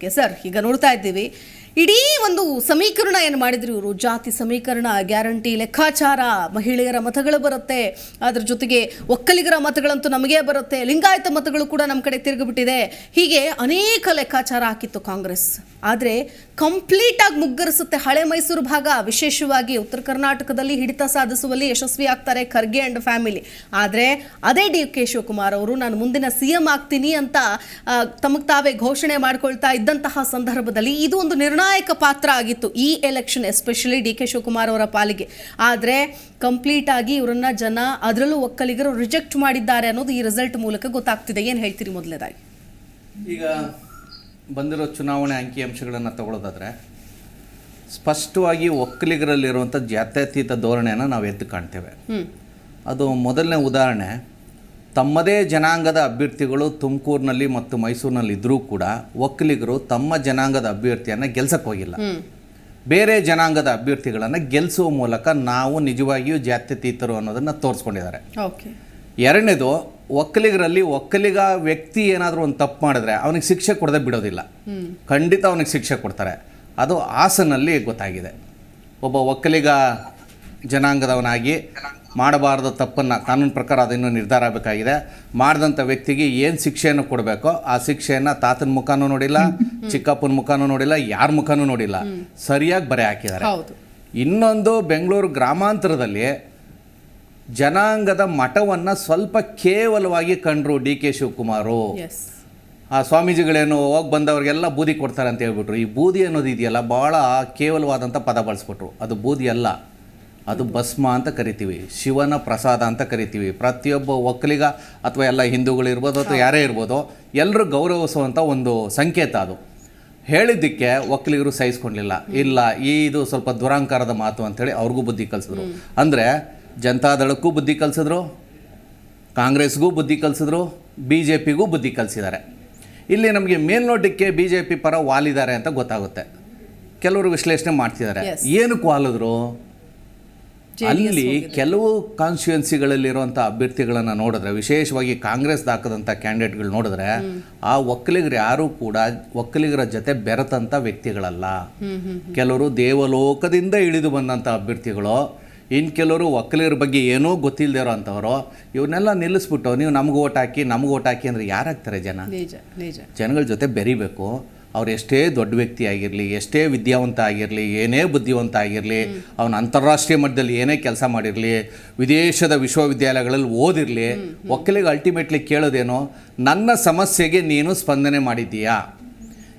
Sir ಈಗ ನೋಡ್ತಾ ಇದ್ದೀವಿ. ಇಡೀ ಒಂದು ಸಮೀಕರಣ ಏನು ಮಾಡಿದ್ರು ಇವರು? ಜಾತಿ ಸಮೀಕರಣ, ಗ್ಯಾರಂಟಿ, ಲೆಕ್ಕಾಚಾರ, ಮಹಿಳೆಯರ ಮತಗಳು ಬರುತ್ತೆ. ಅದರ ಜೊತೆಗೆ ಒಕ್ಕಲಿಗರ ಮತಗಳಂತೂ ನಮಗೇ ಬರುತ್ತೆ. ಲಿಂಗಾಯತ ಮತಗಳು ಕೂಡ ನಮ್ಮ ಕಡೆ ತಿರುಗಿಬಿಟ್ಟಿದೆ. ಹೀಗೆ ಅನೇಕ ಲೆಕ್ಕಾಚಾರ ಹಾಕಿತ್ತು ಕಾಂಗ್ರೆಸ್. ಆದರೆ ಕಂಪ್ಲೀಟಾಗಿ ಮುಗ್ಗರಿಸುತ್ತೆ ಹಳೆ ಮೈಸೂರು ಭಾಗ. ವಿಶೇಷವಾಗಿ ಉತ್ತರ ಕರ್ನಾಟಕದಲ್ಲಿ ಹಿಡಿತ ಸಾಧಿಸುವಲ್ಲಿ ಯಶಸ್ವಿ ಆಗ್ತಾರೆ ಖರ್ಗೆ ಆ್ಯಂಡ್ ಫ್ಯಾಮಿಲಿ. ಆದರೆ ಅದೇ ಡಿ ಕೆ ಶಿವಕುಮಾರ್ ಅವರು, ನಾನು ಮುಂದಿನ ಸಿ ಎಂ ಆಗ್ತೀನಿ ಅಂತ ತಮಗೆ ತಾವೇ ಘೋಷಣೆ ಮಾಡಿಕೊಳ್ತಾ ಇದ್ದಂತಹ ಸಂದರ್ಭದಲ್ಲಿ ಇದು ಒಂದು ನಿರ್ಣಾಯಕ ಪಾತ್ರ ಆಗಿತ್ತು ಈ election especially D K Shivakumar ಅವರ ಪಾಲಿಗೆ. ಆದರೆ ಕಂಪ್ಲೀಟ್ ಆಗಿ ಇವರನ್ನ ಜನ ಅದರಲ್ಲೂ ಒಕ್ಕಲಿಗರು ರಿಜೆಕ್ಟ್ ಮಾಡಿದ್ದಾರೆ ಅನ್ನೋದು ಈ ರಿಸಲ್ಟ್ ಮೂಲಕ ಗೊತ್ತಾಗ್ತಿದೆ. ಏನು ಹೇಳ್ತೀರಿ ಮೊದಲನೇದಾಗಿ? ಈಗ ಬಂದಿರೋ ಚುನಾವಣೆ ಅಂಕಿಅಂಶಗಳನ್ನು ತಗೊಳ್ಳೋದಾದ್ರೆ ಸ್ಪಷ್ಟವಾಗಿ ಒಕ್ಕಲಿಗರಲ್ಲಿರುವಂಥ ಜಾತ್ಯತೀತ ಧೋರಣೆಯನ್ನು ನಾವು ಎದ್ದು ಕಾಣ್ತೇವೆ. ಅದು ಮೊದಲನೇ ಉದಾಹರಣೆ ತಮ್ಮದೇ ಜನಾಂಗದ ಅಭ್ಯರ್ಥಿಗಳು ತುಮಕೂರಿನಲ್ಲಿ ಮತ್ತು ಮೈಸೂರಿನಲ್ಲಿ ಇದ್ದರೂ ಕೂಡ ಒಕ್ಕಲಿಗರು ತಮ್ಮ ಜನಾಂಗದ ಅಭ್ಯರ್ಥಿಯನ್ನು ಗೆಲ್ಸಕ್ಕೆ ಹೋಗಿಲ್ಲ. ಬೇರೆ ಜನಾಂಗದ ಅಭ್ಯರ್ಥಿಗಳನ್ನು ಗೆಲ್ಲಿಸುವ ಮೂಲಕ ನಾವು ನಿಜವಾಗಿಯೂ ಜಾತ್ಯತೀತರು ಅನ್ನೋದನ್ನು ತೋರಿಸ್ಕೊಂಡಿದ್ದಾರೆ. ಓಕೆ. ಎರಡನೇದು ಒಕ್ಕಲಿಗರಲ್ಲಿ ಒಕ್ಕಲಿಗ ವ್ಯಕ್ತಿ ಏನಾದರೂ ಒಂದು ತಪ್ಪು ಮಾಡಿದ್ರೆ ಅವನಿಗೆ ಶಿಕ್ಷೆ ಕೊಡದೆ ಬಿಡೋದಿಲ್ಲ. ಖಂಡಿತ ಅವನಿಗೆ ಶಿಕ್ಷೆ ಕೊಡ್ತಾರೆ. ಅದು ಹಾಸನಲ್ಲಿ ಗೊತ್ತಾಗಿದೆ. ಒಬ್ಬ ಒಕ್ಕಲಿಗ ಜನಾಂಗದವನಾಗಿ ಮಾಡಬಾರ್ದ ತಪ್ಪನ್ನು ಕಾನೂನು ಪ್ರಕಾರ ಅದನ್ನು ನಿರ್ಧಾರ ಆಗಬೇಕಾಗಿದೆ. ಮಾಡಿದಂಥ ವ್ಯಕ್ತಿಗೆ ಏನು ಶಿಕ್ಷೆಯನ್ನು ಕೊಡಬೇಕೋ ಆ ಶಿಕ್ಷೆಯನ್ನು ತಾತನ ಮುಖನೂ ನೋಡಿಲ್ಲ ಚಿಕ್ಕಪ್ಪನ ಮುಖನೂ ನೋಡಿಲ್ಲ ಯಾರ ಮುಖನೂ ನೋಡಿಲ್ಲ. ಸರಿಯಾಗಿ ಬರೆ ಹಾಕಿದ್ದಾರೆ. ಇನ್ನೊಂದು ಬೆಂಗಳೂರು ಗ್ರಾಮಾಂತರದಲ್ಲಿ ಜನಾಂಗದ ಮಠವನ್ನು ಸ್ವಲ್ಪ ಕೇವಲವಾಗಿ ಕಂಡ್ರು ಡಿ ಕೆ ಶಿವಕುಮಾರು. ಆ ಸ್ವಾಮೀಜಿಗಳೇನು ಹೋಗಿ ಬಂದವ್ರಿಗೆಲ್ಲ ಬೂದಿ ಕೊಡ್ತಾರೆ ಅಂತ ಹೇಳ್ಬಿಟ್ರು. ಈ ಬೂದಿ ಅನ್ನೋದು ಇದೆಯಲ್ಲ ಭಾಳ ಕೇವಲವಾದಂಥ ಪದ ಬಳಸ್ಬಿಟ್ರು. ಅದು ಬೂದಿ ಅಲ್ಲ. ಅದು ಭಸ್ಮ ಅಂತ ಕರಿತೀವಿ ಶಿವನ ಪ್ರಸಾದ ಅಂತ ಕರಿತೀವಿ. ಪ್ರತಿಯೊಬ್ಬ ಒಕ್ಕಲಿಗ ಅಥವಾ ಎಲ್ಲ ಹಿಂದೂಗಳಿರ್ಬೋದು ಅಥವಾ ಯಾರೇ ಇರ್ಬೋದು ಎಲ್ಲರೂ ಗೌರವಿಸುವಂಥ ಒಂದು ಸಂಕೇತ ಅದು. ಹೇಳಿದ್ದಕ್ಕೆ ಒಕ್ಕಲಿಗರು ಸಹಿಸ್ಕೊಂಡಿಲ್ಲ. ಇಲ್ಲ ಈ ಇದು ಸ್ವಲ್ಪ ದುರಾಂಕಾರದ ಮಾತು ಅಂತೇಳಿ ಅವ್ರಿಗೂ ಬುದ್ಧಿ ಕಲಿಸಿದ್ರು. ಅಂದರೆ ಜನತಾದಳಕ್ಕೂ ಬುದ್ಧಿ ಕಲಿಸಿದ್ರು ಕಾಂಗ್ರೆಸ್ಗೂ ಬುದ್ಧಿ ಕಲಿಸಿದ್ರು ಬಿ ಜೆ ಪಿಗೂ ಬುದ್ಧಿ ಕಲಿಸಿದ್ದಾರೆ. ಇಲ್ಲಿ ನಮಗೆ ಮೇಲ್ನೋಟಕ್ಕೆ ಬಿ ಜೆ ಪಿ ಪರ ವಾಲಿದ್ದಾರೆ ಅಂತ ಗೊತ್ತಾಗುತ್ತೆ. ಕೆಲವರು ವಿಶ್ಲೇಷಣೆ ಮಾಡ್ತಿದ್ದಾರೆ. ಏನಕ್ಕೆ ವಾಲಿದ್ರು ಅಲ್ಲಿ ಕೆಲವು ಕಾನ್ಸ್ಟಿಟ್ಯುಯೆನ್ಸಿಗಳಲ್ಲಿರುವಂಥ ಅಭ್ಯರ್ಥಿಗಳನ್ನು ನೋಡಿದ್ರೆ ವಿಶೇಷವಾಗಿ ಕಾಂಗ್ರೆಸ್ ಹಾಕದಂಥ ಕ್ಯಾಂಡಿಡೇಟ್ಗಳು ನೋಡಿದ್ರೆ ಆ ಒಕ್ಕಲಿಗರು ಯಾರೂ ಕೂಡ ಒಕ್ಕಲಿಗರ ಜೊತೆ ಬೆರೆತಂಥ ವ್ಯಕ್ತಿಗಳಲ್ಲ. ಕೆಲವರು ದೇವಲೋಕದಿಂದ ಇಳಿದು ಬಂದಂಥ ಅಭ್ಯರ್ಥಿಗಳು ಇನ್ನು ಕೆಲವರು ಒಕ್ಕಲಿಗರ ಬಗ್ಗೆ ಏನೂ ಗೊತ್ತಿಲ್ಲದೆ ಇರೋ ಅಂಥವ್ರು ಇವನ್ನೆಲ್ಲ ನಿಲ್ಲಿಸ್ಬಿಟ್ಟು ನೀವು ನಮ್ಗೆ ಓಟ್ ಹಾಕಿ ನಮ್ಗೆ ಓಟ್ ಹಾಕಿ ಅಂದರೆ ಯಾರಾಗ್ತಾರೆ ಜನ? ಜನಗಳ ಜೊತೆ ಬೆರಿಬೇಕು. ಅವ್ರು ಎಷ್ಟೇ ದೊಡ್ಡ ವ್ಯಕ್ತಿ ಆಗಿರಲಿ ಎಷ್ಟೇ ವಿದ್ಯಾವಂತ ಆಗಿರಲಿ ಏನೇ ಬುದ್ಧಿವಂತ ಆಗಿರಲಿ ಅವನು ಅಂತಾರಾಷ್ಟ್ರೀಯ ಮಟ್ಟದಲ್ಲಿ ಏನೇ ಕೆಲಸ ಮಾಡಿರಲಿ ವಿದೇಶದ ವಿಶ್ವವಿದ್ಯಾಲಯಗಳಲ್ಲಿ ಓದಿರಲಿ ಒಕ್ಕಲಿಗೆ ಅಲ್ಟಿಮೇಟ್ಲಿ ಕೇಳೋದೇನು ನನ್ನ ಸಮಸ್ಯೆಗೆ ನೀನು ಸ್ಪಂದನೆ ಮಾಡಿದ್ದೀಯಾ?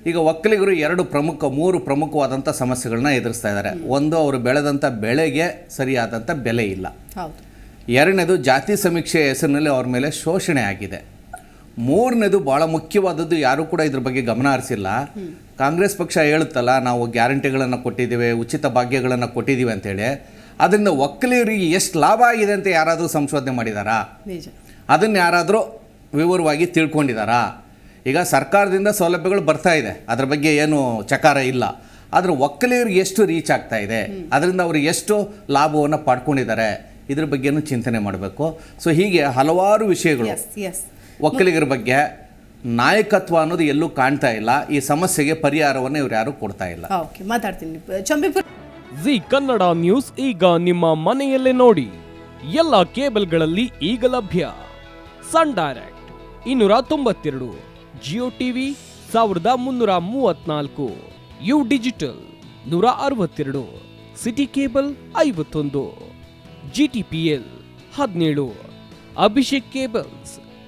ಈಗ ಒಕ್ಕಲಿಗರು ಎರಡು ಪ್ರಮುಖ ಮೂರು ಪ್ರಮುಖವಾದಂಥ ಸಮಸ್ಯೆಗಳನ್ನ ಎದುರಿಸ್ತಾ ಇದ್ದಾರೆ. ಒಂದು ಅವರು ಬೆಳೆದಂಥ ಬೆಳೆಗೆ ಸರಿಯಾದಂಥ ಬೆಲೆ ಇಲ್ಲ. ಎರಡನೇದು ಜಾತಿ ಸಮೀಕ್ಷೆ ಹೆಸರಿನಲ್ಲಿ ಅವ್ರ ಮೇಲೆ ಶೋಷಣೆ ಆಗಿದೆ. ಮೂರನೇದು ಭಾಳ ಮುಖ್ಯವಾದದ್ದು ಯಾರೂ ಕೂಡ ಇದ್ರ ಬಗ್ಗೆ ಗಮನ ಹರಿಸಿಲ್ಲ. ಕಾಂಗ್ರೆಸ್ ಪಕ್ಷ ಹೇಳುತ್ತಲ್ಲ ನಾವು ಗ್ಯಾರಂಟಿಗಳನ್ನು ಕೊಟ್ಟಿದ್ದೀವಿ ಉಚಿತ ಭಾಗ್ಯಗಳನ್ನು ಕೊಟ್ಟಿದ್ದೀವಿ ಅಂತೇಳಿ ಅದರಿಂದ ಒಕ್ಕಲಿಗರಿಗೆ ಎಷ್ಟು ಲಾಭ ಆಗಿದೆ ಅಂತ ಯಾರಾದರೂ ಸಂಶೋಧನೆ ಮಾಡಿದಾರಾ? ಅದನ್ನು ಯಾರಾದರೂ ವಿವರವಾಗಿ ತಿಳ್ಕೊಂಡಿದ್ದಾರಾ ಈಗ ಸರ್ಕಾರದಿಂದ ಸೌಲಭ್ಯಗಳು ಬರ್ತಾ ಇದೆ. ಅದ್ರ ಬಗ್ಗೆ ಏನು ಚಕಾರ ಇಲ್ಲ. ಆದರೆ ಒಕ್ಕಲಿಗರಿಗೆ ಎಷ್ಟು ರೀಚ್ ಆಗ್ತಾ ಇದೆ? ಅದರಿಂದ ಅವರು ಎಷ್ಟು ಲಾಭವನ್ನು ಪಡ್ಕೊಂಡಿದ್ದಾರೆ ಇದ್ರ ಬಗ್ಗೆನೂ ಚಿಂತನೆ ಮಾಡಬೇಕು. ಸೊ ಹೀಗೆ ಹಲವಾರು ವಿಷಯಗಳು ಒಕ್ಕಲಿಗರ ಬಗ್ಗೆ ನಾಯಕತ್ವ ಅನ್ನೋದು ಎಲ್ಲೂ ಕಾಣ್ತಾ ಇಲ್ಲ. ಈ ಸಮಸ್ಯೆಗೆ ಪರಿಹಾರವನ್ನು ಇವ್ರು ಯಾರು ಕೊಡ್ತಾ ಇಲ್ಲ. ಓಕೆ ಮಾತಾಡ್ತೀನಿ. ಚಂಬಿಪುರ ಜಿ ಕನ್ನಡ ನ್ಯೂಸ್ ಈಗ ನಿಮ್ಮ ಮನೆಯಲ್ಲೇ ನೋಡಿ. ಎಲ್ಲ ಕೇಬಲ್ಗಳಲ್ಲಿ ಈಗ ಲಭ್ಯ. ಸನ್ ಡೈರೆಕ್ಟ್ ಇನ್ನೂರ ತೊಂಬತ್ತೆರಡು ಜಿಯೋ ಟಿವಿ ಸಾವಿರದ ಮುನ್ನೂರ ಮೂವತ್ನಾಲ್ಕು ಯು ಡಿಜಿಟಲ್ ನೂರ ಅರವತ್ತೆರಡು ಸಿಟಿ ಕೇಬಲ್ ಐವತ್ತೊಂದು ಜಿ ಟಿ ಪಿ ಎಲ್ ಹದಿನೇಳು ಅಭಿಷೇಕ್ ಕೇಬಲ್ಸ್